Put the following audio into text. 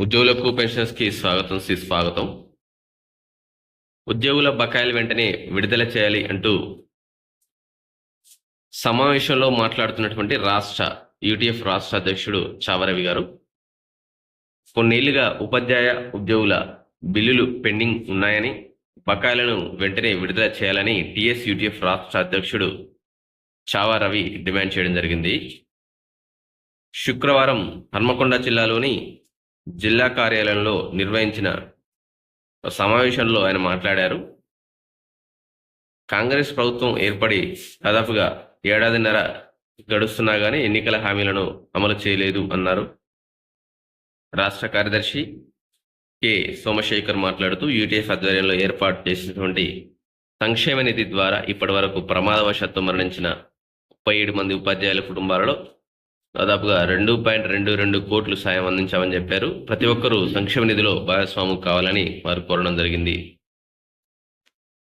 ఉద్యోగులకు పెన్షనర్స్కి స్వాగతం శ్రీ స్వాగతం. ఉద్యోగుల బకాయిలు వెంటనే విడుదల చేయాలి అంటూ సమావేశంలో మాట్లాడుతున్నటువంటి రాష్ట్ర యూటీఎఫ్ రాష్ట్ర అధ్యక్షుడు చావరవి గారు. కొన్నేళ్ళుగా ఉపాధ్యాయ ఉద్యోగుల బిల్లులు పెండింగ్ ఉన్నాయని బకాయిలను వెంటనే విడుదల చేయాలని టిఎస్ యూటీఎఫ్ రాష్ట్ర అధ్యక్షుడు చావారవి డిమాండ్ చేయడం జరిగింది. శుక్రవారం హన్మకొండ జిల్లాలోని జిల్లా కార్యాలయంలో నిర్వహించిన సమావేశంలో ఆయన మాట్లాడారు. కాంగ్రెస్ ప్రభుత్వం ఏర్పడి దాదాపుగా ఏడాదిన్నర గడుస్తున్నా కానీ ఎన్నికల హామీలను అమలు చేయలేదు అన్నారు. రాష్ట్ర కార్యదర్శి కె. సోమశేఖర్ మాట్లాడుతూ యూటీఎఫ్ ఆధ్వర్యంలో ఏర్పాటు చేసినటువంటి సంక్షేమ నిధి ద్వారా ఇప్పటి వరకు ప్రమాదవశాత్తు మరణించిన ముప్పై ఏడు మంది ఉపాధ్యాయుల కుటుంబాలలో దాదాపుగా రెండు పాయింట్ రెండు రెండు కోట్లు సాయం అందించామని చెప్పారు. ప్రతి ఒక్కరూ సంక్షేమ నిధిలో భాగస్వాము కావాలని వారు కోరడం జరిగింది.